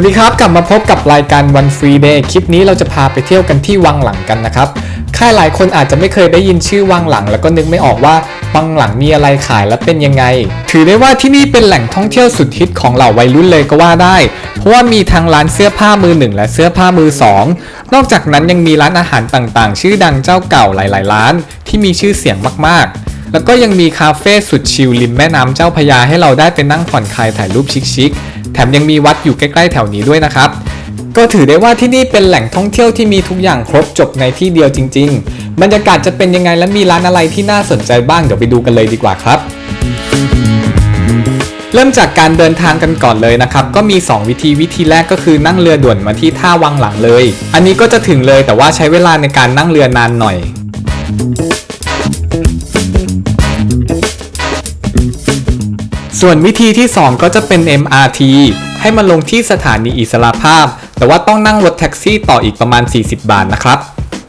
วัสดีครับ กลับมาพบกับรายการ One Free Day คลิปนี้เราจะพาไปเที่ยวกันที่วังหลังกันนะครับค่ายหลายคนอาจจะไม่เคยได้ยินชื่อวังหลัง แล้วก็นึกไม่ออกว่าวังหลังมีอะไรขายและเป็นยังไง ถือได้ว่าที่นี่เป็นแหล่งท่องเที่ยวสุดฮิตของเหล่าวัยรุ่นเลยก็ว่าได้ เพราะว่ามีทั้งร้านเสื้อผ้ามือหนึ่งและเสื้อผ้ามือสองนอกจากนั้นยังมีร้านอาหารต่างๆ ชื่อดังเจ้าเก่าหลาย ๆ ร้าน ที่มีชื่อเสียงมากๆแล้วก็ยังมีคาเฟ่สุดชิลริมแม่น้ำเจ้าพยาให้เราได้ไปนั่งผ่อนคลายถ่ายรูปชิคๆ ถมยังมีวัดอยู่ใกล้ๆแถวนี้ด้วยนะครับก็ถือได้ว่าที่นี่เป็นแหล่งท่องเที่ยวที่มีทุกอย่างครบจบในที่เดียวจริง ๆ บรรยากาศจะเป็นยังไงและมีร้านอะไรที่น่าสนใจบ้างเดี๋ยวไปดูกันเลยดีกว่าครับ เริ่มจากการเดินทางกันก่อนเลยนะครับ ก็มี 2 วิธีวิธีแรกก็คือนั่งเรือด่วนมาที่ท่าวังหลังเลย อันนี้ก็จะถึงเลยแต่ว่าใช้เวลาในการนั่งเรือนานหน่อย ส่วนวิธีที่ 2 ก็จะเป็น MRT ให้มาลงที่สถานีอิสระภาพ แต่ว่าต้องนั่งรถแท็กซี่ต่ออีกประมาณ 40 บาทนะครับ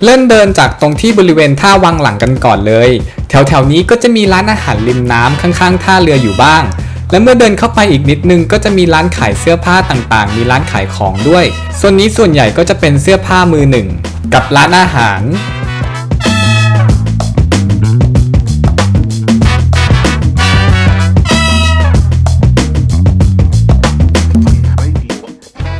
เริ่มเดินจากตรงที่บริเวณท่าวังหลังกันก่อนเลย แถวๆนี้ก็จะมีร้านอาหารริมน้ำข้างๆ ท่าเรืออยู่บ้าง และเมื่อเดินเข้าไปอีกนิดนึงก็จะมีร้านขายเสื้อผ้าต่างๆ มีร้านขายของด้วย ส่วนนี้ส่วนใหญ่ก็จะเป็นเสื้อผ้ามือหนึ่ง กับร้านอาหาร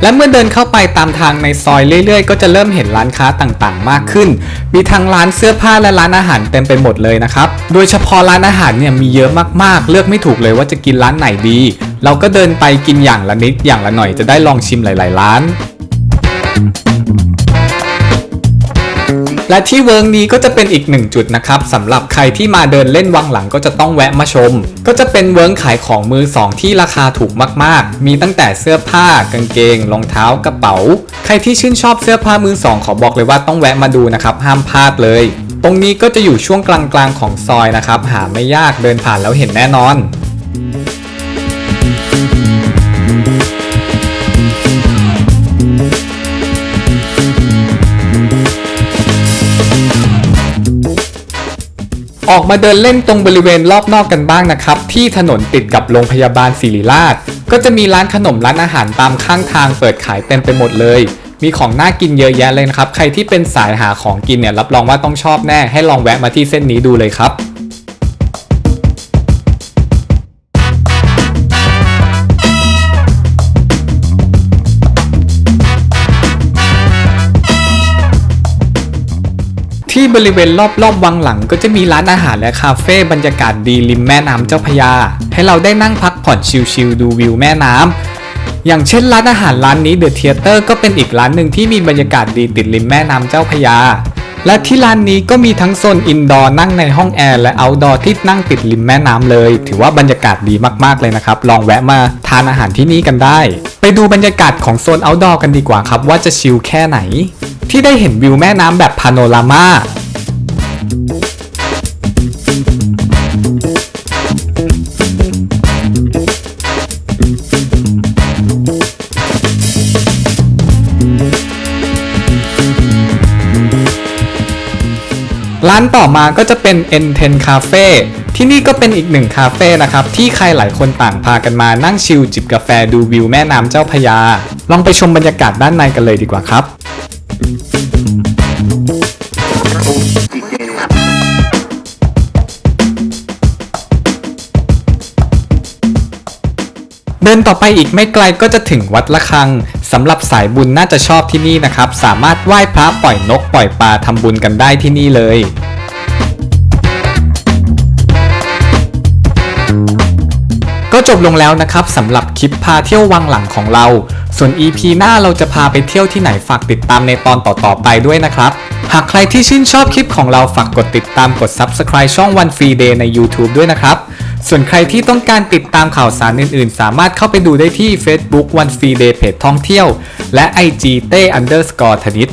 และเมื่อเดินเข้าไปตามทางในซอยเรื่อยๆ ก็จะเริ่มเห็นร้านค้าต่างๆ มากขึ้น มีทั้งร้านเสื้อผ้าและร้านอาหารเต็มไปหมดเลยนะครับ โดยเฉพาะร้านอาหารเนี่ยมีเยอะมากๆ เลือกไม่ถูกเลยว่าจะกินร้านไหนดี เราก็เดินไปกินอย่างละนิดอย่างละหน่อยจะได้ลองชิมหลาย ๆ ร้าน และที่เวิร์กนี้ก็จะเป็นอีกหนึ่งจุดนะครับสำหรับใครที่มาเดินเล่นวังหลังก็จะต้องแวะมาชม ก็จะเป็นเวิร์กขายของมือสองที่ราคาถูกมากๆ มีตั้งแต่เสื้อผ้ากางเกงรองเท้ากระเป๋า ใครที่ชื่นชอบเสื้อผ้ามือสองขอบอกเลยว่าต้องแวะมาดูนะครับห้ามพลาดเลย ตรงนี้ก็จะอยู่ช่วงกลางๆของซอยนะครับหาไม่ยากเดินผ่านแล้วเห็นแน่นอน ออกมาเดินเล่นตรงบริเวณรอบนอกกันบ้างนะครับ ที่ถนนติดกับโรงพยาบาลศิริราช ก็จะมีร้านขนมร้านอาหารตามข้างทางเปิดขายเต็มไปหมดเลย มีของน่ากินเยอะแยะเลยนะครับ ใครที่เป็นสายหาของกินเนี่ยรับรองว่าต้องชอบแน่ให้ลองแวะมาที่เส้นนี้ดูเลยครับ ที่บริเวณรอบๆวังหลังก็จะมีร้านอาหารและคาเฟ่บรรยากาศดีริมแม่น้ำเจ้าพยา ให้เราได้นั่งพักผ่อนชิลๆดูวิวแม่น้ำอย่างเช่นร้านอาหารร้านนี้เดอะเทเตอร์ก็เป็นอีกร้านหนึ่งที่มีบรรยากาศดีติดริมแม่น้ำเจ้าพยา และที่ร้านนี้ก็มีทั้งโซนอินดอร์นั่งในห้องแอร์และเอาท์ดอร์ที่นั่งติดริมแม่น้ำเลย ถือว่าบรรยากาศดีมากๆเลยนะครับ ลองแวะมาทานอาหารที่นี่กันได้ ไปดูบรรยากาศของโซนเอาท์ดอร์กันดีกว่าครับ ว่าจะชิลแค่ไหน ที่ได้เห็นวิวแม่น้ำแบบพาโนรามาร้านต่อมาก็จะเป็น N10 Cafe ที่นี่ก็เป็นอีกหนึ่งคาเฟ่นะครับ ที่ใครหลายคนต่างพากันมานั่งชิลจิบกาแฟดูวิวแม่น้ำเจ้าพยา ลองไปชมบรรยากาศด้านในกันเลยดีกว่าครับ เดินต่อไปอีกไม่ไกลก็จะถึงวัดละคังสำหรับสายบุญน่าจะชอบที่นี่นะครับ สามารถไหว้พระปล่อยนกปล่อยปลาทำบุญกันได้ที่นี่เลยก็จบลงแล้วนะครับสำหรับคลิปพาเที่ยววังหลังของเรา ส่วน EP หน้าเราจะพาไปเที่ยวที่ไหนฝากติดตามในตอนต่อๆไปด้วยนะครับ หากใครที่ชื่นชอบคลิปของเราฝากกดติดตามกด Subscribe ช่อง One Free Day ใน YouTube ด้วยนะครับ ส่วนใครที่ต้องการติดตามข่าวสารอื่นๆ สามารถเข้าไปดูได้ที่ Facebook One Free Day เพจท่องเที่ยว และ IG เต้ underscore ธนิต